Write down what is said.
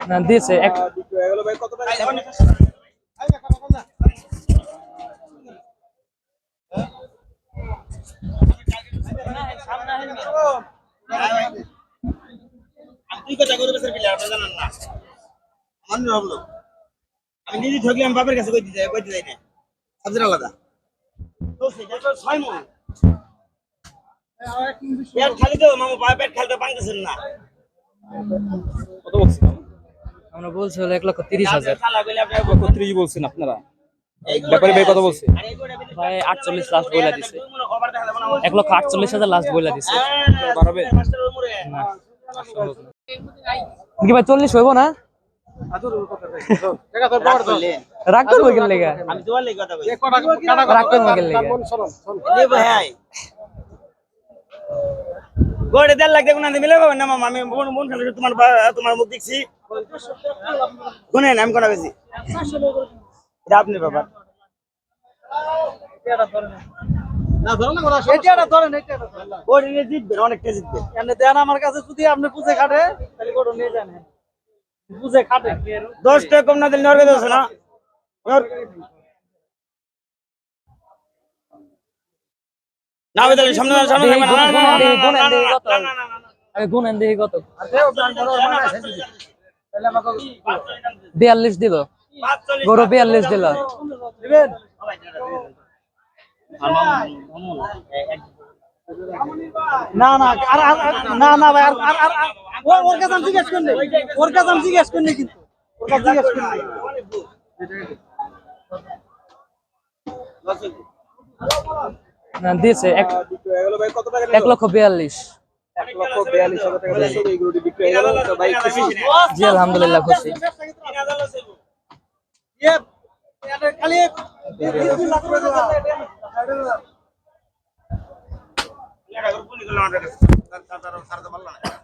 না আমি কাছে আলাদা ছয় মন খালি তো মামু পেট পাঙ্গেছেন না কত বলছেন আমরা বলছি হলো এক লক্ষ তিরিশ হাজার। আপনি বলছেন। আপনারা? ব্যাপারে ভাই কত বলছে। ভাই আটচল্লিশ লাস্ট বইলা দিছে। এক লক্ষ আটচল্লিশ হাজার লাস্ট বইলা দিছে। বাড়াবে কি ভাই চল্লিশ হইব না? রাগ করব কেন লেগা? আমি তোমার লেগে রাগ করব কেন লেগা। গোড়ে দেড় লাখ দেখুন মিলে পাবেন না মামা। আমি মন মন খালি তোমার বা- তোমার মুখ দেখছি। গুনেন আমি কোনা বেশি এটা আপনি বাবা জিতবেন অনেকটা জিতবেন দেন আমার কাছে যদি আপনি বুঝে খাটে তাহলে কোটো নিয়ে যান বুঝে খাটে দশ টাকা কম না দিলে না না সামনে গুনেন, দেখি কত। বিয়াল্লিশ দিল। গরু বিয়াল্লিশ দিল। না না আর না না ভাই আর আর ওর কাছে আমি জিজ্ঞেস করিনি ওর কাছে আমি জিজ্ঞেস করিনি কিন্তু। ওর কাছে জিজ্ঞেস করিনি না দিয়েছে এক এক লক্ষ বিয়াল্লিশ। জি আলহামদুলিল্লাহ খুশি ইয়ে, এটা খালি বিশ লাখ করে দেওয়া। এটা করে পুলি করলাম আমার কাছে। তার-